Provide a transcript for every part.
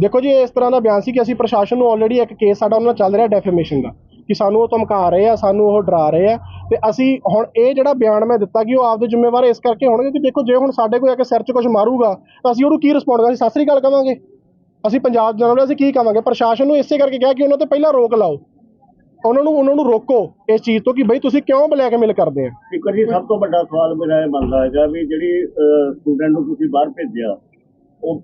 ਦੇਖੋ ਜੀ, ਇਸ ਤਰ੍ਹਾਂ ਦਾ ਬਿਆਨ ਸੀ ਕਿ ਅਸੀਂ ਪ੍ਰਸ਼ਾਸਨ ਨੂੰ ਆਲਰੇਡੀ ਇੱਕ ਕੇਸ ਸਾਡਾ ਉਹਨਾਂ ਚੱਲ ਰਿਹਾ ਡੈਫੇਮੇਸ਼ਨ ਦਾ, ਕਿ ਸਾਨੂੰ ਉਹ ਧਮਕਾ ਰਹੇ ਆ, ਸਾਨੂੰ ਉਹ ਡਰਾ ਰਹੇ ਆ, ਤੇ ਅਸੀਂ ਹੁਣ ਇਹ ਜਿਹੜਾ ਬਿਆਨ ਮੈਂ ਦਿੱਤਾ ਕਿ ਉਹ ਆਪਦੇ ਜ਼ਿੰਮੇਵਾਰ ਇਸ ਕਰਕੇ ਹੋਣਗੇ ਕਿ ਦੇਖੋ, ਜੇ ਹੁਣ ਸਾਡੇ ਕੋਈ ਆ ਕੇ ਸਿਰ 'ਚ ਕੁਝ ਮਾਰੂਗਾ, ਤਾਂ ਅਸੀਂ ਉਹਨੂੰ ਕੀ ਰਿਸਪੌਂਡ ਕਰਾਂਗੇ ਸਤਿ ਸ੍ਰੀ ਅਕਾਲ ਕਵਾਂਗੇ। ਅਸੀਂ ਪੰਜਾਬ ਜਨਰਲ ਅਸੀਂ ਕੀ ਕਵਾਂਗੇ? ਪ੍ਰਸ਼ਾਸਨ ਨੂੰ ਇਸੇ ਕਰਕੇ ਕਿਹਾ ਕਿ ਉਹਨਾਂ ਤੇ ਪਹਿਲਾਂ ਰੋਕ ਲਾਓ। ਉਹਨਾਂ ਨੂੰ ਉਹਨਾਂ ਨੂੰ ਰੋਕੋ ਇਸ ਚੀਜ਼ ਤੋਂ ਕਿ ਬਈ ਤੁਸੀਂ ਕਿਉਂ ਬਲੈਕਮੇਲ ਕਰਦੇ ਆ? ਸਪੀਕਰ ਜੀ ਸਭ ਤੋਂ ਵੱਡਾ ਸਵਾਲ ਮੇਰਾ ਇਹ ਬਣਦਾ ਹੈਗਾ ਵੀ ਜਿਹੜੀ ਸਟੂਡੈਂਟ ਨੂੰ ਤੁਸੀਂ ਬਾਹਰ ਭੇਜਿਆ, ਉਹ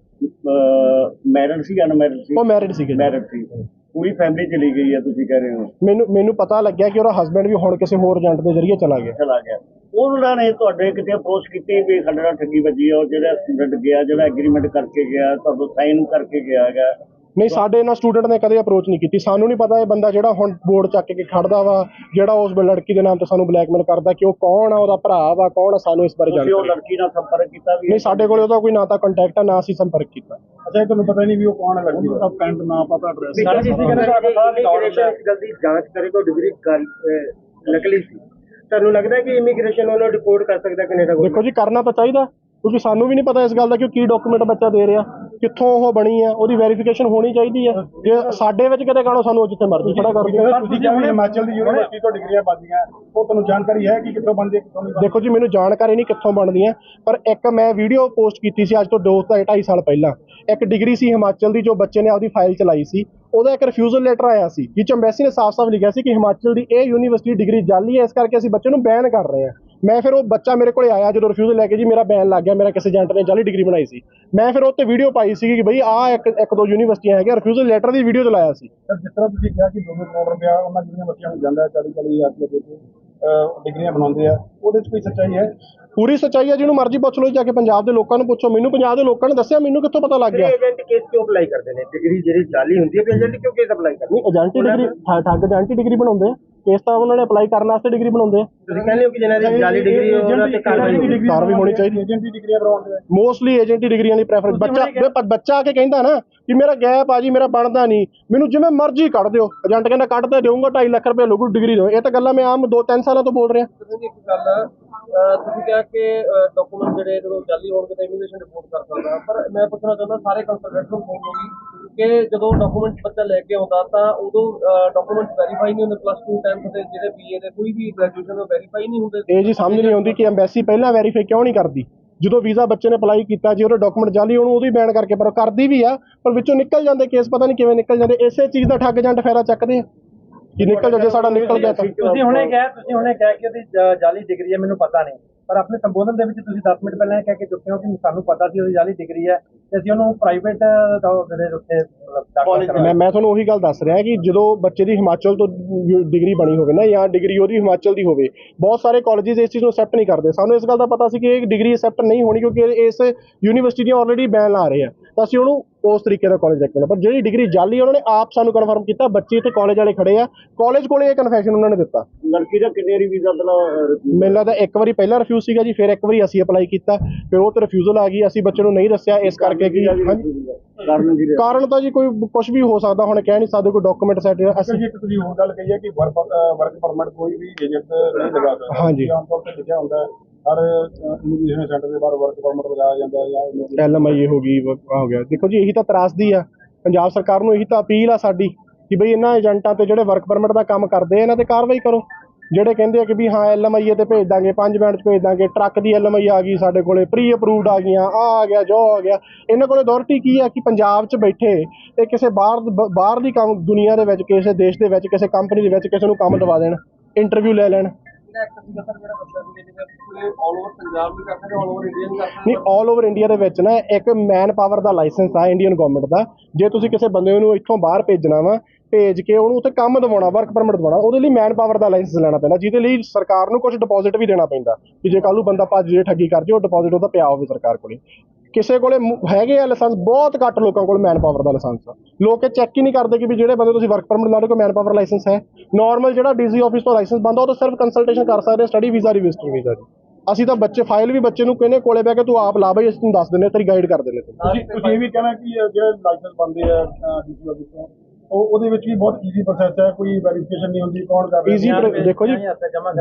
ਮੈਰਿਡ ਸੀ ਅਨਮੈਰਿਡ ਸੀ? ਉਹ ਮੈਰਿਡ ਸੀਗੇ ਜੀ। ਮੈਰਿਡ ਸੀ। ਪੂਰੀ ਫੈਮਿਲੀ ਚਲੀ ਗਈ ਹੈ ਤੁਸੀਂ ਕਹਿ ਰਹੇ ਹੋ? ਮੈਨੂੰ ਮੈਨੂੰ ਪਤਾ ਲੱਗਿਆ ਕਿ ਉਹਦਾ ਹਸਬੰਡ ਵੀ ਹੁਣ ਕਿਸੇ ਹੋਰ ਏਜੰਟ ਦੇ ਜ਼ਰੀਏ ਚਲਾ ਗਿਆ। ਚਲਾ ਗਿਆ। ਉਹਨਾਂ ਨੇ ਤੁਹਾਡੇ ਕਿਤੇ ਅਪਰੋਚ ਕੀਤੀ ਵੀ ਸਾਡੇ ਨਾਲ ਠੱਗੀ ਵੱਜੀ ਹੈ ਉਹ ਜਿਹੜਾ ਸਟੂਡੈਂਟ ਗਿਆ ਜਿਹੜਾ ਐਗਰੀਮੈਂਟ ਕਰਕੇ ਗਿਆ ਤੁਹਾਨੂੰ ਸਾਈਨ ਕਰਕੇ ਗਿਆ ਹੈਗਾ। ਨਹੀਂ ਸਾਡੇ ਇਹਨਾਂ ਸਟੂਡੈਂਟ ਨੇ ਕਦੇ ਅਪਰੋਚ ਨਹੀਂ ਕੀਤੀ। ਸਾਨੂੰ ਨਹੀਂ ਪਤਾ ਇਹ ਬੰਦਾ ਜਿਹੜਾ ਹੁਣ ਬੋਰਡ ਚੱਕ ਕੇ ਖੜਦਾ ਵਾ ਜਿਹੜਾ ਉਸ ਲੜਕੀ ਦੇ ਨਾਮ ਤੇ ਸਾਨੂੰ ਬਲੈਕਮੇਲ ਕਰਦਾ ਕਿ ਉਹ ਕੌਣ ਆ ਉਹਦਾ ਭਰਾ ਵਾ ਕੌਣ ਆ ਸਾਨੂੰ ਇਸ ਬਾਰੇ ਤੁਸੀਂ ਉਹ ਜਾਣਕਾਰੀ ਲੜਕੀ ਨਾਲ ਸੰਪਰਕ ਕੀਤਾ ਵੀ ਨਹੀਂ ਸਾਡੇ ਕੋਲ ਉਹਦਾ ਕੋਈ ਨਾ ਤਾਂ ਕੰਟੈਕਟ ਆ ਨਾ ਅਸੀਂ ਸੰਪਰਕ ਕੀਤਾ। ਅੱਛਾ ਤੁਹਾਨੂੰ ਪਤਾ ਨਹੀਂ ਵੀ ਉਹ ਕੌਣ ਹੈ ਲੜਕੀ ਦਾ। ਪਿੰਡ ਨਾ ਪਤਾ ਐਡਰੈਸ ਸਰ ਜੀ ਜਲਦੀ ਜਾਂਚ ਕਰੇ ਤਾਂ ਡਿਗਰੀ ਨਕਲੀ ਸੀ। ਤੁਹਾਨੂੰ ਲੱਗਦਾ ਕਿ ਇਮੀਗ੍ਰੇਸ਼ਨ ਉਹਨੂੰ ਰਿਪੋਰਟ ਕਰ ਸਕਦਾ ਕੈਨੇਡਾ ਕੋਲ? ਦੇਖੋ ਜੀ ਕਰਨਾ ਤਾਂ ਚਾਹੀਦਾ ਕਿਉਂਕਿ ਸਾਨੂੰ ਵੀ ਨਹੀਂ ਪਤਾ ਇਸ ਗੱਲ ਦਾ ਕਿ ਉਹ ਕੀ ਡਾਕੂਮੈਂਟ ਬੱਚਾ ਦੇ ਰਿਹਾ। ਕਿੱਥੋਂ ਉਹ ਬਣੀ ਆ ਉਹਦੀ ਵੈਰੀਫਿਕੇਸ਼ਨ ਹੋਣੀ ਚਾਹੀਦੀ ਆ। ਜੇ ਸਾਡੇ ਵਿੱਚ ਕਿਤੇ ਕਾਣੋ ਸਾਨੂੰ ਜਿੱਥੇ ਮਰਜ਼ੀ ਖੜਾ ਕਰ ਦਿਓ। ਤੁਸੀਂ ਜਿਵੇਂ ਹਿਮਾਚਲ ਦੀ ਯੂਨੀਵਰਸਿਟੀ ਤੋਂ ਡਿਗਰੀਆਂ ਪਾਦੀਆਂ ਉਹ ਤੁਹਾਨੂੰ ਜਾਣਕਾਰੀ ਹੈ ਕਿ ਕਿੱਥੋਂ ਬਣਦੀ ਹੈ ਦੇਖੋ ਜੀ ਮੈਨੂੰ ਜਾਣਕਾਰੀ ਨਹੀਂ ਕਿੱਥੋਂ ਬਣਦੀਆਂ ਪਰ ਇੱਕ ਮੈਂ ਵੀਡੀਓ ਪੋਸਟ ਕੀਤੀ ਸੀ ਅੱਜ ਤੋਂ 2 2.5 ਸਾਲ ਪਹਿਲਾਂ। ਇੱਕ ਡਿਗਰੀ ਸੀ ਹਿਮਾਚਲ ਦੀ ਜੋ ਬੱਚੇ ਨੇ ਆਪਦੀ ਫਾਈਲ ਚਲਾਈ ਸੀ। ਉਹਦਾ ਇੱਕ ਰਿਫਿਊਜ਼ਲ ਲੈਟਰ ਆਇਆ ਸੀ ਜਿਹ 'ਚ ਅੰਬੈਸੀ ਨੇ ਸਾਫ਼-ਸਾਫ਼ ਲਿਖਿਆ ਸੀ ਕਿ ਹਿਮਾਚਲ ਦੀ ਇਹ ਯੂਨੀਵਰਸਿਟੀ ਡਿਗਰੀ ਜਾਲੀ ਹੈ ਇਸ ਕਰਕੇ ਅਸੀਂ ਬੱਚੇ ਨੂੰ ਬੈਨ ਕਰ ਰਹੇ ਹਾਂ। ਮੈਂ ਫਿਰ ਉਹ ਬੱਚਾ ਮੇਰੇ ਕੋਲੇ ਆਇਆ ਜਦੋਂ ਰਿਫਿਊਜ਼ਲ ਲੈ ਕੇ ਜੀ ਮੇਰਾ ਬੈਨ ਲੱਗ ਗਿਆ ਮੇਰਾ ਕਿਸੇ ਏਜੰਟ ਨੇ ਜਾਲੀ ਡਿਗਰੀ ਬਣਾਈ ਸੀ। ਮੈਂ ਫਿਰ ਉਹ ਤੇ ਵੀਡੀਓ ਪਾਈ ਸੀ ਕਿ ਬਈ ਆਹ ਇੱਕ ਇੱਕ ਦੋ ਯੂਨੀਵਰਸਿਟੀਆਂ ਹੈਗੀਆਂ ਰਿਫਿਊਜ਼ਲ ਲੈਟਰ ਦੀ ਵੀਡੀਓ ਚਲਾਇਆ ਸੀ। ਸਰ ਜਿਸ ਤਰ੍ਹਾਂ ਤੁਸੀਂ ਕਿਹਾ ਕਿ 2 ਕਰੋੜ ਰੁਪਇਆ ਉਹਨਾਂ ਜਿਹੜੀਆਂ ਬੱਚਿਆਂ ਨੂੰ ਜਾਂਦਾ ਹੈ 40 40 ਹਜ਼ਾਰ ਰੁਪਏ ਦੇ ਡਿਗਰੀਆਂ ਬਣਾਉਂਦੇ ਆ ਉਹਦੇ 'ਚ ਕੋਈ ਸੱਚਾਈ ਹੈ? ਪੂਰੀ ਸੱਚਾਈ ਹੈ ਜਿਹਨੂੰ ਮਰਜ਼ੀ ਪੁੱਛ ਲਓ ਜਾ ਕੇ ਪੰਜਾਬ ਦੇ ਲੋਕਾਂ ਨੂੰ ਪੁੱਛੋ। ਮੈਨੂੰ ਪੰਜਾਬ ਦੇ ਲੋਕਾਂ ਨੇ ਦੱਸਿਆ ਮੈਨੂੰ ਕਿੱਥੋਂ ਪਤਾ ਲੱਗ ਗਿਆ? ਏਜੰਟ ਕੇਸ ਕਿਉਂ ਅਪਲਾਈ ਕਰਦੇ ਨੇ? ਡਿਗਰੀ ਜਿਹੜੀ ਜਾਲੀ ਹੁੰਦੀ ਹੈ ਏਜੰਟ ਕਿਉਂ ਕੇਸ ਅਪਲਾਈ ਕਰਦੇ ਨਹੀਂ ਏਜੰਟੀ ਡਿਗਰੀ ਠੱਗ ਏਜੰਟੀ ਡਿਗਰੀ ਬਣਾਉਂਦੇ ਆ। ਕੇਸ ਤਾਂ ਉਹਨਾਂ ਨੇ ਅਪਲਾਈ ਕਰਨ ਵਾਸਤੇ ਡਿਗਰੀ ਬਣਾਉਂਦੇ ਆ। ਤੁਸੀਂ ਕਹਿੰਦੇ ਹੋ ਕਿ ਜਿਹਨਾਂ ਦੀ ਜਾਲੀ ਡਿਗਰੀ ਉਹਨਾਂ ਤੇ ਕਾਰਵਾਈ ਕਾਰਵਾਈ ਹੋਣੀ ਚਾਹੀਦੀ। ਏਜੰਟੀ ਡਿਗਰੀਆਂ ਬਣਾਉਂਦੇ ਆ ਮੋਸਟਲੀ ਏਜੰਟੀ ਡਿਗਰੀਆਂ ਦੀ ਪ੍ਰੈਫਰੈਂਸ ਬੱਚਾ ਬ- ਬੱਚਾ ਆ ਕੇ ਕਹਿੰਦਾ ਨਾ ਕਿ ਮੇਰਾ ਗੈਪ ਆ ਜੀ ਮੇਰਾ ਬਣਦਾ ਨਹੀਂ। ਮੈਨੂੰ ਜਿਵੇਂ ਮਰਜ਼ੀ ਕੱਢ ਦਿਓ। ਏਜੰਟ ਕਹਿੰਦਾ ਕੱਢ ਤੇ ਦੇਊਂਗਾ 2.5 ਲੱਖ ਰੁਪਏ ਲੱਗੂ ਡਿਗਰੀ ਦਿਓ ਇਹ ਤਾਂ ਗੱਲਾਂ ਮੈਂ ਆਮ 2-3 ਸਾਲਾਂ ਤੋਂ ਬੋਲ ਰਿਹਾ। ਇੱਕ ਗੱਲ ਤੁਸੀਂ ਕਿਹਾ ਕਿ ਡਾਕੂਮੈਂਟ ਜਿਹੜੇ ਜਦੋਂ ਜਾਲੀ ਹੋਣਗੇ ਤਾਂ ਇਮੀਗ੍ਰੇਸ਼ਨ ਰਿਪੋਰਟ ਕਰ ਸਕਦਾ। ਪਰ ਮੈਂ ਪੁੱਛਣਾ ਚਾਹੁੰਦਾ ਸਾਰੇ ਕੰਸਲਟੈਂਟ ਨੂੰ ਫੋਨ ਹੋਗੀ ਕਿ ਜਦੋਂ ਡਾਕੂਮੈਂਟ ਬੱਚਾ ਲੈ ਕੇ ਆਉਂਦਾ ਤਾਂ ਉਦੋਂ ਡਾਕੂਮੈਂਟ ਵੈਰੀਫਾਈ ਨਹੀਂ ਹੁੰਦੇ ਪਲੱਸ 2 10th ਦੇ ਜਿਹੜੇ ਬੀਏ ਦੇ ਕੋਈ ਵੀ ਗ੍ਰੈਜੂਏਸ਼ਨ ਉਹ ਵੈਰੀਫਾਈ ਨਹੀਂ ਹੁੰਦੇ। ਇਹ ਜੀ ਸਮਝ ਨਹੀਂ ਆਉਂਦੀ ਕਿ ਐਮਬੈਸੀ ਪਹਿਲਾਂ ਵੈਰੀਫਾਈ ਕਿਉਂ ਨਹੀਂ ਕਰਦੀ? ਜਦੋਂ ਵੀਜ਼ਾ ਬੱਚੇ ਨੇ ਅਪਲਾਈ ਕੀਤਾ ਜੇ ਉਹਦੇ ਡਾਕੂਮੈਂਟ ਜਾਲੀ ਉਹਨੂੰ ਉਹਦੀ ਬੈਨ ਕਰਕੇ ਪਰ ਕਰਦੀ ਵੀ ਆ ਪਰ ਵਿੱਚੋਂ ਨਿਕਲ ਜਾਂਦੇ ਕੇਸ ਪਤਾ ਨਹੀਂ ਕਿਵੇਂ ਨਿਕਲ ਜਾਂਦੇ ਇਸੇ ਚੀਜ਼ ਦਾ ਠੱਗ ਏਜੰਟ ਫਾਇਦਾ ਚੱਕਦੇ ਆ। ਕਿ ਨਿਕਲ ਜਾ ਜੇ ਸਾਡਾ ਨਿਕਲ ਗਿਆ ਤੁਸੀਂ ਹੁਣੇ ਕਿਹਾ ਤੁਸੀਂ ਹੁਣੇ ਕਿਹਾ ਕਿ ਉਹਦੀ ਜਾਲੀ ਡਿਗਰੀ ਹੈ ਮੈਨੂੰ ਪਤਾ ਨਹੀਂ। ਪਰ ਆਪਣੇ ਸੰਬੋਧਨ ਦੇ ਵਿੱਚ ਤੁਸੀਂ 10 ਮਿੰਟ ਪਹਿਲਾਂ ਇਹ ਕਹਿ ਕੇ ਚੁੱਕੇ ਹੋ ਕਿ ਸਾਨੂੰ ਪਤਾ ਸੀ ਉਹਦੀ ਜਾਲੀ ਡਿਗਰੀ ਹੈ ਤੇ ਅਸੀਂ ਉਹਨੂੰ ਪ੍ਰਾਈਵੇਟ ਜਿਹੜੇ ਉੱਥੇ ਮੈਂ ਮੈਂ ਤੁਹਾਨੂੰ ਉਹੀ ਗੱਲ ਦੱਸ ਰਿਹਾ ਕਿ ਜਦੋਂ ਬੱਚੇ ਦੀ ਹਿਮਾਚਲ ਤੋਂ ਡਿਗਰੀ ਬਣੀ ਹੋਵੇ ਨਾ ਜਾਂ ਡਿਗਰੀ ਉਹਦੀ ਹਿਮਾਚਲ ਦੀ ਹੋਵੇ ਬਹੁਤ ਸਾਰੇ ਕਾਲਜਿਸ ਇਸ ਚੀਜ਼ ਨੂੰ ਅਸੈਪਟ ਨਹੀਂ ਕਰਦੇ। ਸਾਨੂੰ ਇਸ ਗੱਲ ਦਾ ਪਤਾ ਸੀ ਕਿ ਇਹ ਡਿਗਰੀ ਅਸੈਪਟ ਨਹੀਂ ਹੋਣੀ ਕਿਉਂਕਿ ਇਸ ਯੂਨੀਵਰਸਿਟੀ ਦੀਆਂ ਆਲਰੇਡੀ ਬੈਨ ਲਾ ਰਹੇ ਆ। ਤਾਂ ਅਸੀਂ ਉਹਨੂੰ ਉਸ ਤਰੀਕੇ ਦਾ ਕਾਲਜ ਰੱਖਣਾ ਪਰ ਜਿਹੜੀ ਡਿਗਰੀ ਜਾਲੀ ਉਹਨਾਂ ਨੇ ਆਪ ਸਾਨੂੰ ਕਨਫਰਮ ਕੀਤਾ ਬੱਚੇ ਇੱਥੇ ਕਾਲਜ ਵਾਲੇ ਖੜੇ ਆ। ਕਾਲਜ ਕੋਲੇ ਇਹ ਕਨਫੈਸ਼ਨ ਉਹਨਾਂ ਨੇ ਦਿੱਤਾ। ਲੜਕੀ ਦਾ ਕਿੰਨੇ ਰੀ ਵੀਜ਼ਾ ਦਾ ਮੈਨੂੰ ਲੱਗਦਾ ਇੱਕ ਵਾਰੀ ਪਹਿਲਾਂ ਰਿਫਿਊਜ਼ ਸੀਗਾ ਜੀ ਫਿਰ ਇੱਕ ਵਾਰੀ ਅਸੀਂ ਅਪਲਾਈ ਕੀਤਾ ਫਿਰ ਉਹ ਤੇ ਰਿਫਿਊਜ਼ਲ ਆ ਗਈ। ਅਸੀਂ ਬੱਚੇ ਨੂੰ ਨਹੀਂ ਦੱਸਿਆ ਇਸ ਕਰਕੇ ਕਿ ਹਾਂਜੀ। ਕਾਰਨ ਕੀ ਰਿਹਾ? ਕਾਰਨ ਤਾਂ ਜੀ ਕੋਈ ਕੁਝ ਵੀ ਹੋ ਸਕਦਾ ਹੁਣ ਕਹਿ ਨਹੀਂ ਸਕਦੇ ਕੋਈ ਡਾਕੂਮੈਂਟ ਸੈਟ ਅਸੀਂ ਜੀ ਇੱਕ ਤੁਸੀਂ ਹੋਰ ਗੱਲ ਕਹੀ ਹੈ ਕਿ ਵਰਕ ਪਰਮਿਟ ਕੋਈ ਵੀ ਏਜੰਟ ਨਹੀਂ ਲਗਾ ਸਕਦਾ। ਹਾਂਜੀ। ਆਮ ਤੌਰ ਤੇ ਲਿਖਿਆ ਹੁੰਦਾ ਹੈ, ਹਰ ਇਮੀਗ੍ਰੇਸ਼ਨ ਸੈਂਟਰ ਦੇ ਬਾਹਰ ਵਰਕ ਪਰਮਿਟ ਲਗਾਇਆ ਜਾਂਦਾ ਹੈ ਜਾਂ immigration- ਐਲਐਮਆਈ ਹੋ ਗਈ ਵ- ਆਹ ਹੋ ਗਿਆ। ਦੇਖੋ ਜੀ ਇਹੀ ਤਾਂ ਤਰਾਸਦੀ ਆ। ਪੰਜਾਬ ਸਰਕਾਰ ਨੂੰ ਇਹੀ ਤਾਂ ਅਪੀਲ ਆ ਸਾਡੀ ਕਿ ਬਈ ਇਹਨਾਂ ਏਜੰਟਾਂ ਤੇ ਜਿਹੜੇ ਵਰਕ ਪਰਮਿਟ ਦਾ ਕੰਮ ਕਰਦੇ ਆ ਇਹਨਾਂ ਤੇ ਕਾਰਵਾਈ ਕਰੋ। ਜਿਹੜੇ ਕਹਿੰਦੇ ਆ ਕਿ ਵੀ ਹਾਂ ਐਲਐਮਆਈ ਤੇ ਭੇਜ ਦਾਂਗੇ ਪੰਜ ਬੈਂਡ ਚ ਭੇਜ ਦਾਂਗੇ ਟਰੱਕ ਦੀ ਐਲਐਮਆਈ ਆ ਗਈ ਸਾਡੇ ਕੋਲੇ ਪ੍ਰੀ ਅਪਰੂਵਡ ਆ ਗਈਆਂ ਆ ਆ ਗਿਆ ਜੋ ਆ ਗਿਆ। ਇਹਨਾਂ ਕੋਲੇ ਅਥਾਰਟੀ ਕੀ ਆ ਕਿ ਪੰਜਾਬ 'ਚ ਬੈਠੇ ਤੇ ਕਿਸੇ ਬਾਹਰ ਬਾਹਰ ਦੀ ਕੰਮ ਦੁਨੀਆ ਦੇ ਵਿੱਚ ਕਿਸੇ ਦੇਸ਼ ਦੇ ਵਿੱਚ ਕਿਸੇ ਕੰਪਨੀ ਦੇ ਵਿੱਚ ਕਿਸੇ ਨੂੰ ਕੰਮ ਦਵਾ ਦੇਣ ਇੰਟਰਵਿਊ ਲੈ ਲੈਣ। ਆਲ ਆਲ ਨਹੀਂ 올 ਓਵਰ ਇੰਡੀਆ ਦੇ ਵਿੱਚ ਨਾ ਇੱਕ ਮੈਨ ਪਾਵਰ ਦਾ ਲਾਇਸੈਂਸ ਆ ਇੰਡੀਅਨ ਗਵਰਨਮੈਂਟ ਦਾ। ਜੇ ਤੁਸੀਂ ਕਿਸੇ ਬੰਦੇ ਨੂੰ ਇੱਥੋਂ ਬਾਹਰ ਭੇਜਣਾ ਵਾ ਭੇਜ ਕੇ ਉਹਨੂੰ ਉੱਥੇ ਕੰਮ ਦਿਵਾਉਣਾ ਵਰਕ ਪਰਮਿਟ ਦਿਵਾਉਣਾ, ਉਹਦੇ ਲਈ ਮੈਨ ਪਾਵਰ ਦਾ ਲਾਇਸੈਂਸ ਲੈਣਾ ਪੈਂਦਾ, ਜਿਹਦੇ ਲਈ ਸਰਕਾਰ ਨੂੰ ਕੁਝ ਡਿਪੋਜ਼ਿਟ ਵੀ ਦੇਣਾ ਪੈਂਦਾ ਕਿ ਜੇ ਕੱਲ੍ਹ ਨੂੰ ਬੰਦਾ ਭੱਜ ਜੇ, ਠੱਗੀ ਕਰ ਜੇ, ਉਹ ਡਿਪੋਜ਼ਿਟ ਉਹਦਾ ਪਿਆ ਹੋਵੇ ਸਰਕਾਰ ਕੋਲੇ। ਕਿਸੇ ਕੋਲੇ ਹੈਗੇ ਆ ਲਾਇਸੈਂਸ ਬਹੁਤ ਘੱਟ ਲੋਕਾਂ ਕੋਲ ਮੈਨ ਪਾਵਰ ਦਾ ਲਾਇਸੈਂਸ ਆ। ਲੋਕ ਚੈੱਕ ਹੀ ਨਹੀਂ ਕਰਦੇ ਕਿ ਵੀ ਜਿਹੜੇ ਬੰਦੇ ਤੁਸੀਂ ਵਰਕ ਪਰਮਿਟ ਲਾ ਰਹੇ ਮੈਨ ਪਾਵਰ ਲਾਇਸੈਂਸ ਹੈ। ਨਾਰਮਲ ਜਿਹੜਾ ਡੀਸੀ ਆਫਿਸ ਤੋਂ ਲਾਇਸੈਂਸ ਬੰਦਾ, ਉਹ ਤਾਂ ਸਿਰਫ ਕੰਸਲਟੇਸ਼ਨ ਕਰ ਸਕਦੇ ਸਟੱਡੀ ਵੀਜ਼ਾ ਦੀ ਵੀਜ਼ਾ ਦੀ। ਅਸੀਂ ਤਾਂ ਬੱਚੇ ਫਾਈਲ ਵੀ ਬੱਚੇ ਨੂੰ ਕਹਿੰਦੇ ਕੋਲੇ ਬਹਿ ਕੇ ਤੂੰ ਆਪ ਲਾ ਬਈ, ਅਸੀਂ ਤੈਨੂੰ ਦੱਸ ਦਿੰਦੇ ਤੇਰੀ ਗਾਈਡ ਕਰ ਦਿੰਦੇ ਤੁਸੀਂ ਇਹ ਵੀ ਕਹਿਣਾ ਕਿ ਜਿਹੜੇ ਲਾਇਸੈਂਸ ਬੰਦੇ ਆ ਡੀਸੀ ਆਫਿਸ ਤੋਂ ਉਹ ਉਹਦੇ ਵਿੱਚ ਵੀ ਬਹੁਤ ਈਜ਼ੀ ਪ੍ਰੋਸੈਸ ਹੈ ਕੋਈ ਵੈਰੀਫਿਕੇਸ਼ਨ ਨਹੀਂ ਹੁੰਦੀ ਕੌਣ ਕਰ ਰਿਹਾ। ਈਜ਼ੀ ਦੇਖੋ ਜੀ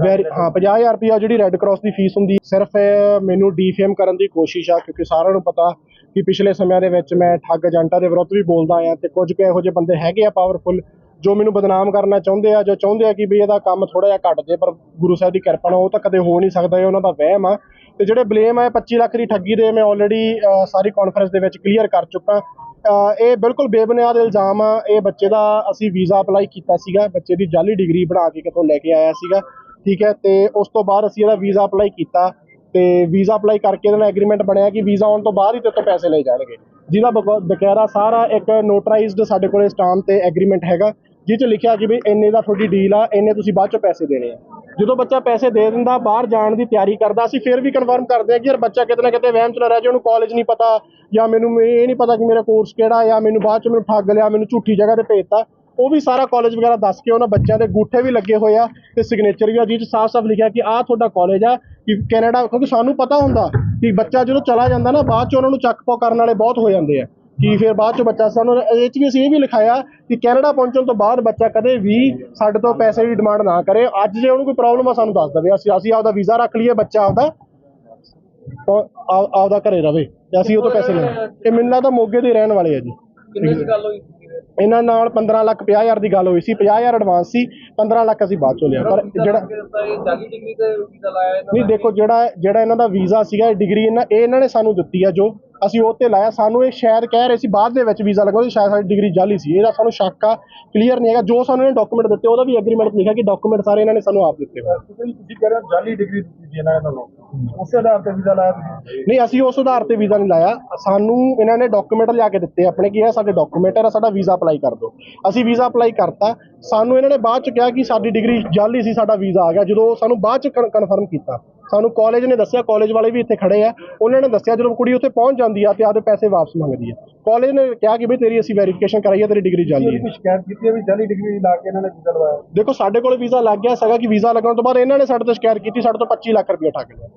ਵੈਰੀ ਹਾਂ 50000 ਰੁਪਿਆ ਜਿਹੜੀ ਰੈੱਡ ਕਰਾਸ ਦੀ ਫੀਸ ਹੁੰਦੀ ਸਿਰਫ ਮੈਨੂੰ ਡੀਫੇਮ ਕਰਨ ਦੀ ਕੋਸ਼ਿਸ਼ ਆ ਕਿਉਂਕਿ ਸਾਰਿਆਂ ਨੂੰ ਪਤਾ ਕਿ ਪਿਛਲੇ ਸਮਿਆਂ ਦੇ ਵਿੱਚ ਮੈਂ ਠੱਗ ਏਜੰਟਾਂ ਦੇ ਵਿਰੁੱਧ ਵੀ ਬੋਲਦਾ ਆਇਆ ਤੇ ਕੁਝ ਕੁ ਇਹੋ ਜਿਹੇ ਬੰਦੇ ਹੈਗੇ ਆ ਪਾਵਰਫੁਲ ਜੋ ਮੈਨੂੰ ਬਦਨਾਮ ਕਰਨਾ ਚਾਹੁੰਦੇ ਆ ਜੋ ਚਾਹੁੰਦੇ ਆ ਕਿ ਵੀ ਇਹਦਾ ਕੰਮ ਥੋੜਾ ਜਿਹਾ ਘੱਟ ਜੇ ਪਰ ਗੁਰੂ ਸਾਹਿਬ ਦੀ ਕਿਰਪਾ ਨਾਲ ਉਹ ਤਾਂ ਕਦੇ ਹੋ ਨਹੀਂ ਸਕਦਾ ਇਹ ਉਹਨਾਂ ਦਾ ਵਹਿਮ ਆ। ਤੇ ਜਿਹੜੇ ਬਲੇਮ ਆ ਇਹ 25 ਲੱਖ ਦੀ ਠੱਗੀ ਦੇ ਮੈਂ ਆਲਰੇਡੀ ਸਾਰੀ ਕਾਨਫਰੰਸ ਦੇ ਵਿੱਚ ਕਲੀਅਰ ਕਰ ਚੁੱਕਾ। ਇਹ ਬਿਲਕੁਲ ਬੇਬੁਨਿਆਦ ਇਲਜ਼ਾਮ ਆ। ਇਹ ਬੱਚੇ ਦਾ ਅਸੀਂ ਵੀਜ਼ਾ ਅਪਲਾਈ ਕੀਤਾ ਸੀਗਾ। ਬੱਚੇ ਦੀ ਜਾਲੀ ਡਿਗਰੀ ਬਣਾ ਕੇ ਕਿਤੋਂ ਲੈ ਕੇ ਆਇਆ ਸੀਗਾ। ਠੀਕ ਹੈ, ਤੇ ਉਸ ਤੋਂ ਬਾਅਦ ਅਸੀਂ ਇਹਦਾ ਵੀਜ਼ਾ ਅਪਲਾਈ ਕੀਤਾ। ਤੇ ਵੀਜ਼ਾ ਅਪਲਾਈ ਕਰਕੇ ਇਹਦੇ ਨਾਲ ਐਗਰੀਮੈਂਟ ਬਣਿਆ ਕਿ ਵੀਜ਼ਾ ਆਉਣ ਤੋਂ ਬਾਅਦ ਹੀ ਤੇਰੇ ਤੋਂ ਪੈਸੇ ਲਏ ਜਾਣਗੇ। ਜਿਹਦਾ ਬਕ- ਬਕਾਇਦਾ ਸਾਰਾ ਇੱਕ ਨੋਟਰਾਈਜ਼ਡ ਸਾਡੇ ਕੋਲੇ ਸਟਾਂਪ ਤੇ ਐਗਰੀਮੈਂਟ ਹੈਗਾ ਜਿਹ 'ਚ ਲਿਖਿਆ ਕਿ ਵੀ ਇੰਨੇ ਦਾ ਤੁਹਾਡੀ ਡੀਲ ਆ, ਇੰਨੇ ਤੁਸੀਂ ਬਾਅਦ 'ਚ ਪੈਸੇ ਦੇਣੇ ਆ। ਜਦੋਂ ਬੱਚਾ ਪੈਸੇ ਦੇ ਦਿੰਦਾ, ਬਾਹਰ ਜਾਣ ਦੀ ਤਿਆਰੀ ਕਰਦਾ, ਅਸੀਂ ਫਿਰ ਵੀ ਕਨਫਰਮ ਕਰਦੇ ਆ ਕਿ ਯਾਰ ਬੱਚਾ ਕਿਤੇ ਨਾ ਕਿਤੇ ਵਹਿਮ 'ਚ ਨਾ ਰਹਿ ਜਾਏ, ਉਹਨੂੰ ਕਾਲਜ ਨਹੀਂ ਪਤਾ, ਜਾਂ ਮੈਨੂੰ ਇਹ ਨਹੀਂ ਪਤਾ ਕਿ ਮੇਰਾ ਕੋਰਸ ਕਿਹੜਾ ਜਾਂ ਮੈਨੂੰ ਬਾਅਦ 'ਚ ਮੈਨੂੰ ਠੱਗ ਲਿਆ, ਮੈਨੂੰ ਝੂਠੀ ਜਗ੍ਹਾ ਤੇ ਭੇਜਤਾ। ਉਹ ਵੀ ਸਾਰਾ ਕਾਲਜ ਵਗੈਰਾ ਦੱਸ ਕੇ ਉਹਨਾਂ ਬੱਚਿਆਂ ਦੇ ਗੂਠੇ ਵੀ ਲੱਗੇ ਹੋਏ ਆ ਤੇ ਸਿਗਨੇਚਰ ਵੀ ਆ ਜਿਹ 'ਚ ਸਾਫ਼-ਸਾਫ਼ ਲਿਖਿਆ ਕਿ ਆਹ ਤੁਹਾਡਾ ਕਾਲਜ ਆ, ਕਿ ਕੈਨੇਡਾ, ਕਿਉਂਕਿ ਸਾਨੂੰ ਪਤਾ ਹੁੰਦਾ ਕਿ ਬੱਚਾ ਜਦੋਂ ਚਲਾ ਜਾਂਦਾ ਨਾ, ਬਾਅਦ 'ਚ ਉਹਨਾਂ ਨੂੰ ਚੱਕ ਪੋ ਕਰਨ ਵਾਲੇ ਬਹੁਤ ਹੋ ਜਾਂਦੇ ਆ। ਕਿ ਫਿਰ ਬਾਅਦ 'ਚ ਬੱਚਾ ਸਾਨੂੰ ਇਹ 'ਚ ਵੀ ਅਸੀਂ ਇਹ ਵੀ ਲਿਖਾਇਆ ਕਿ ਕੈਨੇਡਾ ਪਹੁੰਚਣ ਤੋਂ ਬਾਅਦ ਬੱਚਾ ਕਦੇ ਵੀ ਸਾਡੇ ਤੋਂ ਪੈਸੇ ਦੀ ਡਿਮਾਂਡ ਨਾ ਕਰੇ। ਅੱਜ ਜੇ ਉਹਨੂੰ ਕੋਈ ਪ੍ਰੋਬਲਮ ਆ ਸਾਨੂੰ ਦੱਸ ਦੇਵੇ। ਅਸੀਂ ਅਸੀਂ ਆਪਦਾ ਵੀਜ਼ਾ ਰੱਖ ਲਈਏ ਬੱਚਾ ਆਪਦਾ। ਆਪਦਾ ਘਰੇ ਰਵੇ ਤੇ ਅਸੀਂ ਉਹ ਤੋਂ ਪੈਸੇ ਲੈਣੇ। ਇਹ ਮੈਨੂੰ ਲੱਗਦਾ ਮੋਗੇ ਦੇ ਰਹਿਣ ਵਾਲੇ ਆ ਜੀ। ਕਿੰਨੇ ਦੀ ਗੱਲ ਹੋਈ ਸੀ? ਵੀਰੇ? ਇਹਨਾਂ ਨਾਲ 15 ਲੱਖ 50 ਹਜ਼ਾਰ ਦੀ ਗੱਲ ਹੋਈ ਸੀ। 50 ਹਜ਼ਾਰ ਐਡਵਾਂਸ ਸੀ 15 ਲੱਖ ਅਸੀਂ ਬਾਅਦ ਚੋਂ ਲਿਆ। ਪਰ ਜਿਹੜਾ ਤੇ ਨਹੀਂ। ਦੇਖੋ ਜਿਹੜਾ ਜਿਹੜਾ ਇਹਨਾਂ ਦਾ ਵੀਜ਼ਾ ਸੀਗਾ ਡਿਗਰੀ ਇਹਨਾਂ ਇਹ ਇਹਨਾਂ ਨੇ ਸਾਨੂੰ ਦਿੱਤੀ ਆ ਜੋ ਅਸੀਂ ਉਹ ਤੇ ਲਾਇਆ। ਸਾਨੂੰ ਇਹ ਸ਼ਾਇਦ ਕਹਿ ਰਹੇ ਸੀ, ਬਾਅਦ ਦੇ ਵਿੱਚ ਵੀਜ਼ਾ ਲੱਗਦਾ ਸ਼ਾਇਦ ਸਾਡੀ ਡਿਗਰੀ ਜਾਲੀ ਸੀ। ਇਹਦਾ ਸਾਨੂੰ ਸ਼ੱਕ ਆ ਕਲੀਅਰ ਨਹੀਂ ਹੈਗਾ। ਜੋ ਸਾਨੂੰ ਇਹਨੇ ਡਾਕੂਮੈਂਟ ਦਿੱਤੇ, ਉਹਦਾ ਵੀ ਐਗਰੀਮੈਂਟ ਲਿਖਿਆ ਕਿ ਡਾਕੂਮੈਂਟ ਸਾਰੇ ਇਹਨਾਂ ਨੇ ਸਾਨੂੰ ਆਪ ਦਿੱਤੇ ਹੋਏ ਤੁਸੀਂ ਕਹਿ ਰਹੇ ਹੋ ਜਾਲੀ ਡਿਗਰੀ ਦਿੱਤੀ ਸੀ ਇਹਨਾਂ ਨੂੰ ਉਸੇ ਆਧਾਰ ਤੇ ਵੀਜ਼ਾ ਲਾਇਆ ਤੁਸੀਂ? ਨਹੀਂ ਅਸੀਂ ਉਸ ਆਧਾਰ ਤੇ ਵੀਜ਼ਾ ਨਹੀਂ ਲਾਇਆ। ਸਾਨੂੰ ਇਹਨਾਂ ਨੇ ਡਾਕੂਮੈਂਟ ਲਿਆ ਕੇ ਦਿੱਤੇ ਆਪਣੇ ਕੀ ਹੈ ਸਾਡੇ ਡਾਕੂਮੈਂਟ ਹੈ ਸਾਡਾ ਵੀਜ਼ਾ ਅਪਲਾਈ ਕਰ ਦਿਓ। ਅਸੀਂ ਵੀਜ਼ਾ ਅਪਲਾਈ ਕਰਤਾ। ਸਾਨੂੰ ਇਹਨਾਂ ਨੇ ਬਾਅਦ ਚ ਕਿਹਾ ਕਿ ਸਾਡੀ ਡਿਗਰੀ ਜਾਲੀ ਸੀ ਸਾਡਾ ਵੀਜ਼ਾ ਆ ਗਿਆ। ਜਦੋਂ ਸਾਨੂੰ ਬਾਅਦ ਚ ਕਨਫਰਮ ਕੀਤਾ ਸਾਨੂੰ ਕਾਲਜ ਨੇ ਦੱਸਿਆ ਕਾਲਜ ਵਾਲੇ ਵੀ ਇੱਥੇ ਖੜੇ ਆ। ਉਹਨਾਂ ਨੇ ਦੱਸਿਆ ਜਦੋਂ ਕੁੜੀ ਉੱਥੇ ਪਹੁੰਚ ਜਾਂਦੀ ਆ ਤੇ ਆਪਦੇ ਪੈਸੇ ਵਾਪਸ ਮੰਗਦੀ ਆ। ਕਾਲਜ ਨੇ ਕਿਹਾ ਕਿ ਵੀ ਤੇਰੀ ਅਸੀਂ ਵੈਰੀਫਿਕੇਸ਼ਨ ਕਰਾਈ ਆ ਤੇਰੀ ਡਿਗਰੀ ਜਾਲੀ ਹੈ ਸ਼ਿਕਾਇਤ ਕੀਤੀ ਹੈ ਵੀ ਜਾਲੀ ਡਿਗਰੀ ਲਾ ਕੇ ਇਹਨਾਂ ਨੇ ਵੀਜ਼ਾ ਲਵਾਇਆ? ਦੇਖੋ ਸਾਡੇ ਕੋਲ ਵੀਜ਼ਾ ਲੱਗ ਗਿਆ ਸੀਗਾ ਕਿ ਵੀਜ਼ਾ ਲੱਗਣ ਤੋਂ ਬਾਅਦ ਇਹਨਾਂ ਨੇ ਸਾਡੇ ਤੋਂ ਸ਼ਿਕਾਇਤ ਕੀਤੀ ਸਾਡੇ ਤੋਂ 25 ਲੱਖ ਰੁਪਏ ਠੱਗ ਲਿਆ।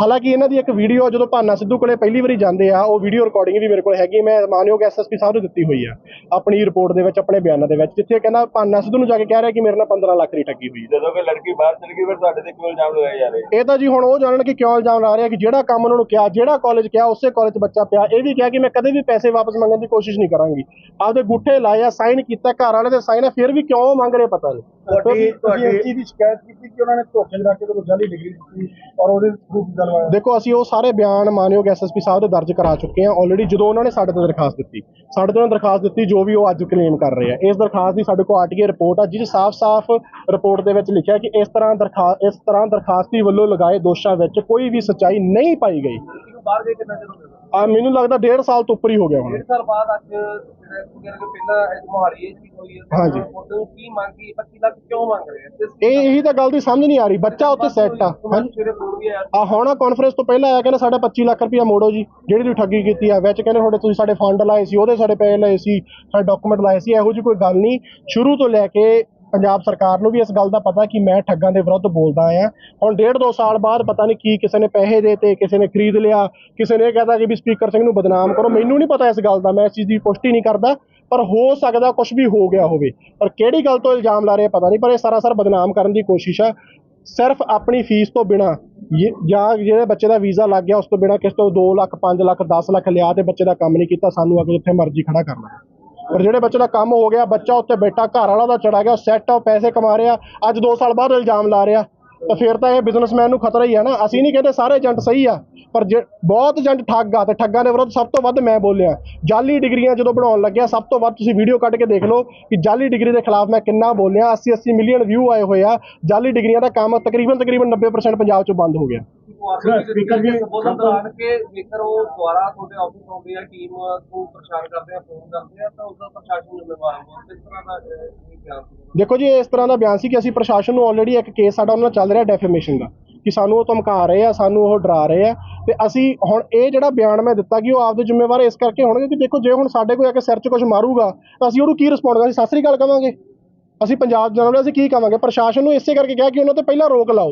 ਹਾਲਾਂਕਿ ਇਹਨਾਂ ਦੀ ਇੱਕ ਵੀਡੀਓ ਜਦੋਂ ਭਾਨਾ ਸਿੱਧੂ ਕੋਲੇ ਪਹਿਲੀ ਵਾਰੀ ਜਾਂਦੇ ਆ ਉਹ ਵੀਡੀਓ ਰਿਕਾਰਡਿੰਗ ਵੀ ਮੇਰੇ ਕੋਲ ਹੈਗੀ ਮੈਂ ਮਾਨਯੋਗ ਐਸਐਸਪੀ ਸਾਹਿਬ ਨੂੰ ਦਿੱਤੀ ਹੋਈ ਆ ਆਪਣੀ ਰਿਪੋਰਟ ਦੇ ਵਿੱਚ ਆਪਣੇ ਬਿਆਨਾਂ ਦੇ ਵਿੱਚ ਜਿੱਥੇ ਕਹਿੰਦਾ ਭਾਨਾ ਸਿੱਧੂ ਨੂੰ ਜਾ ਕੇ ਕਹਿ ਰਿਹਾ ਕਿ ਮੇਰੇ ਨਾਲ 15 ਲੱਖ ਦੀ ਠੱਗੀ ਹੋਈ ਜਦੋਂ ਕੋਈ ਲੜਕੀ ਬਾਹਰ ਚਲੀ ਗਈ ਫਿਰ ਤੁਹਾਡੇ ਤੇ ਕਿਉਂ ਇਲਜ਼ਾਮ ਲਗਾਏ ਜਾ ਰਹੇ ਇਹ ਤਾਂ ਜੀ ਹੁਣ ਉਹ ਜਾਣਨ ਕਿ ਕਿਉਂ ਇਲਜ਼ਾਮ ਲਾ ਰਿਹਾ ਕਿ ਜਿਹੜਾ ਕੰਮ ਉਹਨਾਂ ਨੂੰ ਕਿਹਾ ਜਿਹੜਾ ਕਾਲਜ ਕਿਹਾ ਉਸੇ ਕਾਲਜ ਬੱਚਾ ਪਿਆ ਇਹ ਵੀ ਕਿਹਾ ਕਿ ਮੈਂ ਕਦੇ ਵੀ ਪੈਸੇ ਵਾਪਸ ਮੰਗਣ ਦੀ ਕੋਸ਼ਿਸ਼ ਨਹੀਂ ਕਰਾਂਗੀ। ਆਪਦੇ ਗੁੱਠੇ ਲਾਏ ਆ ਸਾਈਨ ਕੀਤਾ ਘਰ ਵਾਲੇ ਦੇ ਸਾਈਨ ਆ ਫਿਰ ਵੀ ਕਿਉਂ ਮੰਗ ਰਹੇ ਪਤਾ ਨਹੀਂ। ਤੁਹਾਡੀ ਤੁਹਾਡੀ ਇਸ ਚੀਜ਼ ਦੀ ਸ਼ਿਕਾਇਤ ਕੀਤੀ ਕਿ ਉਹਨਾਂ ਨੇ ਧੋਖੇ ਲਗਾ ਕੇ ਤੁਹਾਨੂੰ ਜਾਲੀ ਡਿਗਰੀ ਦਿੱਤੀ ਔਰ ਉਹਦੇ ਥਰੂ ਵੀਜ਼ਾ ਲਵਾਇਆ। ਦੇਖੋ ਅਸੀਂ ਉਹ ਸਾਰੇ ਬਿਆਨ ਮਾਨਯੋਗ ਐਸਐਸਪੀ ਸਾਹਿਬ ਦੇ ਦਰਜ ਕਰਾ ਚੁੱਕੇ ਹਾਂ ਆਲਰੇਡੀ ਜਦੋਂ ਉਹਨਾਂ ਨੇ ਸਾਡੇ ਤੋਂ ਦਰਖਾਸਤ ਦਿੱਤੀ। ਸਾਡੇ ਤੋਂ ਦਰਖਾਸਤ ਦਿੱਤੀ ਜੋ ਵੀ ਉਹ ਅੱਜ ਕਲੇਮ ਕਰ ਰਹੇ ਆ। ਇਸ ਦਰਖਾਸਤ ਦੀ ਸਾਡੇ ਕੋਲ ਆਰਟੀਏ ਰਿਪੋਰਟ ਆ ਜਿਹਦੇ ਸਾਫ਼-ਸਾਫ਼ ਰਿਪੋਰਟ ਦੇ ਵਿੱਚ ਲਿਖਿਆ ਕਿ ਇਸ ਤਰ੍ਹਾਂ ਦਰਖਾਸਤ ਇਸ ਤਰ੍ਹਾਂ ਦਰਖਾਸਤੀ ਵੱਲੋਂ ਲਗਾਏ ਦੋਸ਼ਾਂ ਵਿੱਚ ਕੋਈ ਵੀ ਸੱਚਾਈ ਨਹੀਂ ਪਾਈ ਗਈ। ਬਾਹਰ ਗਏ ਕਿੰਨਾ ਚਿਰ ਹੋ ਗਿਆ ਆ ਮੈਨੂੰ ਲੱਗਦਾ 1.5 ਸਾਲ ਤੋਂ ਉੱਪਰ ਹੀ ਹੋ ਗਿਆ ਹੁਣ। ਡੇਢ ਸਾਲ ਬਾਅਦ ਅੱਜ ਜਿਹੜਾ ਕਿ ਪਹਿਲਾਂ ਇਹ ਮੋਹਾਲੀ ਇਹ ਚੀਜ਼ ਹੋਈ ਹੈ। ਤੇ ਹਾਂਜੀ। ਉਹਨੂੰ ਕੀ ਮੰਗੀ 25 ਲੱਖ ਕਿਉਂ ਮੰਗ ਰਹੇ ਆ? ਤੇ ਇਹ ਇਹੀ ਤਾਂ ਗੱਲ ਦੀ ਸਮਝ ਨਹੀਂ ਆ ਰਹੀ। ਬੱਚਾ ਉੱਥੇ ਸੈੱਟ ਆ। ਸਵੇਰੇ ਵੀ ਆਇਆ। ਆ ਹੁਣ ਕਾਨਫਰੰਸ ਤੋਂ ਪਹਿਲਾਂ ਆਇਆ ਕਹਿੰਦਾ ਸਾਡਾ 25 ਲੱਖ ਰੁਪਇਆ ਮੋੜੋ ਜੀ। ਜਿਹੜੀ ਤੁਸੀਂ ਠੱਗੀ ਕੀਤੀ ਆ ਵਿੱਚ ਕਹਿੰਦੇ ਤੁਹਾਡੇ ਤੁਸੀਂ ਸਾਡੇ ਫੰਡ ਲਾਏ ਸੀ ਉਹਦੇ ਸਾਡੇ ਪੈਸੇ ਲਏ ਸੀ ਸਾਡੇ ਡਾਕੂਮੈਂਟ ਲਾਏ ਸੀ ਇਹੋ ਜਿਹੀ ਕੋਈ ਗੱਲ ਨਹੀਂ। ਸ਼ੁਰੂ ਤੋਂ ਲੈ ਕੇ ਪੰਜਾਬ ਸਰਕਾਰ ਨੂੰ ਵੀ ਇਸ ਗੱਲ ਦਾ ਪਤਾ ਕਿ ਮੈਂ ਠੱਗਾਂ ਦੇ ਵਿਰੁੱਧ ਬੋਲਦਾ ਆ ਹੁਣ ਡੇਢ ਦੋ ਸਾਲ ਬਾਅਦ ਪਤਾ ਨਹੀਂ ਕੀ ਕਿਸੇ ਨੇ ਪੈਸੇ ਦੇਤੇ ਕਿਸੇ ਨੇ ਖਰੀਦ ਲਿਆ, ਕਿਸੇ ਨੇ ਇਹ ਕਹਤਾ ਕਿ ਵੀ ਸਪੀਕਰ ਸਿੰਘ ਨੂੰ ਬਦਨਾਮ ਕਰੋ। ਮੈਨੂੰ ਨਹੀਂ ਪਤਾ ਇਸ ਗੱਲ ਦਾ, ਮੈਂ ਇਸ ਚੀਜ਼ ਦੀ ਪੁਸ਼ਟੀ ਨਹੀਂ ਕਰਦਾ, ਪਰ ਹੋ ਸਕਦਾ ਕੁਝ ਵੀ ਹੋ ਗਿਆ ਹੋਵੇ। ਪਰ ਕਿਹੜੀ ਗੱਲ ਤੋਂ ਇਲਜ਼ਾਮ ਲਾ ਰਹੇ ਪਤਾ ਨਹੀਂ, ਪਰ ਇਹ ਸਾਰਾ ਸਰ ਬਦਨਾਮ ਕਰਨ ਦੀ ਕੋਸ਼ਿਸ਼ ਆ। ਸਿਰਫ ਆਪਣੀ ਫੀਸ ਤੋਂ ਬਿਨਾ, ਜਾਂ ਜਿਹੜੇ ਬੱਚੇ ਦਾ ਵੀਜ਼ਾ ਲੱਗ ਗਿਆ, ਉਸ ਤੋਂ ਬਿਨਾ ਕਿਸ ਤੋਂ 2 ਲੱਖ 5 ਲੱਖ 10 ਲੱਖ ਲਿਆ ਤੇ ਬੱਚੇ ਦਾ ਕੰਮ ਨਹੀਂ ਕੀਤਾ, ਸਾਨੂੰ ਅੱਗੇ ਜਿੱਥੇ ਮਰਜ਼ੀ ਖੜਾ ਕਰਨਾ। ਪਰ ਜਿਹੜੇ ਬੱਚੇ ਦਾ ਕੰਮ ਹੋ ਗਿਆ, ਬੱਚਾ ਉੱਤੇ ਬੈਠਾ, ਘਰ ਵਾਲਾ ਦਾ ਚੜਾ ਗਿਆ ਸੈੱਟ ਆ ਪੈਸੇ ਕਮਾ ਰਿਹਾ, ਅੱਜ 2 ਸਾਲ ਬਾਅਦ ਇਲਜ਼ਾਮ ਲਾ ਰਿਹਾ। ਤਾਂ ਫਿਰ ਤਾਂ ਇਹ ਬਿਜ਼ਨਸਮੈਨ ਨੂੰ ਖਤਰਾ ਹੀ ਹੈ ਨਾ। ਅਸੀਂ ਨਹੀਂ ਕਹਿੰਦੇ ਸਾਰੇ ਏਜੰਟ ਸਹੀ ਆ, ਪਰ ਜੇ ਬਹੁਤ ਏਜੰਟ ਠੱਗ ਆ ਤੇ ਠੱਗਾਂ ਦੇ ਵਿਰੁੱਧ ਸਭ ਤੋਂ ਵੱਧ ਮੈਂ ਬੋਲਿਆ। ਜਾਲੀ ਡਿਗਰੀਆਂ ਜਦੋਂ ਬਣਾਉਣ ਲੱਗਿਆ, ਸਭ ਤੋਂ ਵੱਧ ਤੁਸੀਂ ਵੀਡੀਓ ਕੱਢ ਕੇ ਦੇਖ ਲਓ ਕਿ ਜਾਲੀ ਡਿਗਰੀ ਦੇ ਖਿਲਾਫ ਮੈਂ ਕਿੰਨਾ ਬੋਲਿਆ। 80 80 ਮਿਲੀਅਨ ਵਿਊ ਆਏ ਹੋਏ ਆ। ਜਾਲੀ ਡਿਗਰੀਆਂ ਦਾ ਕੰਮ ਤਕਰੀਬਨ ਤਕਰੀਬਨ 90% ਪੰਜਾਬ 'ਚੋਂ ਬੰਦ ਹੋ ਗਿਆ। ਸਪੀਕਰ ਜੀ ਸੰਬੋਧਨ ਦੌਰਾਨ ਕਿ ਜੇਕਰ ਉਹ ਦੁਆਰਾ ਤੁਹਾਡੇ ਆਫਿਸ ਆਉਂਦੇ ਆ ਟੀਮ ਨੂੰ ਪਰੇਸ਼ਾਨ ਕਰਦੇ ਆ ਫੋਨ ਕਰਦੇ ਆ ਤਾਂ ਉਸਦਾ ਪ੍ਰਸ਼ਾਸਨ ਜ਼ਿੰਮੇਵਾਰ ਹੋਊਗਾ। ਇਸ ਤਰ੍ਹਾਂ ਦਾ ਅਹ, ਕੀ ਖਿਆਲ ਸੀ ਦੇਖੋ ਜੀ ਇਸ ਤਰ੍ਹਾਂ ਦਾ ਬਿਆਨ ਸੀ ਕਿ ਅਸੀਂ ਪ੍ਰਸ਼ਾਸਨ ਨੂੰ ਆਲਰੇਡੀ ਇੱਕ ਕੇਸ ਸਾਡਾ ਉਹਨਾਂ ਨਾਲ ਚੱਲ ਰਿਹਾ ਡੈਫੇਮੇਸ਼ਨ ਦਾ ਕਿ ਸਾਨੂੰ ਉਹ ਧਮਕਾ ਰਹੇ ਆ ਸਾਨੂੰ ਉਹ ਡਰਾ ਰਹੇ ਆ ਤੇ ਅਸੀਂ ਹੁਣ ਇਹ ਜਿਹੜਾ ਬਿਆਨ ਮੈਂ ਦਿੱਤਾ ਕਿ ਉਹ ਆਪਦੇ ਜ਼ਿੰਮੇਵਾਰ ਇਸ ਕਰਕੇ ਹੋਣਗੇ ਕਿ ਦੇਖੋ ਜੇ ਹੁਣ ਸਾਡੇ ਕੋਈ ਆ ਕੇ ਸਿਰ 'ਚ ਕੁਝ ਮਾਰੂਗਾ ਤਾਂ ਅਸੀਂ ਉਹਨੂੰ ਕੀ ਰਿਸਪੌਂਡ ਕਰਾਂਗੇ ਸਤਿ ਸ੍ਰੀ ਅਕਾਲ ਕਵਾਂਗੇ। ਅਸੀਂ ਪੰਜਾਬ ਜਾਣਦੇ ਅਸੀਂ ਕੀ ਕਵਾਂਗੇ? ਪ੍ਰਸ਼ਾਸਨ ਨੂੰ ਇਸੇ ਕਰਕੇ ਕਿਹਾ ਕਿ ਉਹਨਾਂ ਤੇ ਪਹਿਲਾਂ ਰੋਕ ਲਾਓ।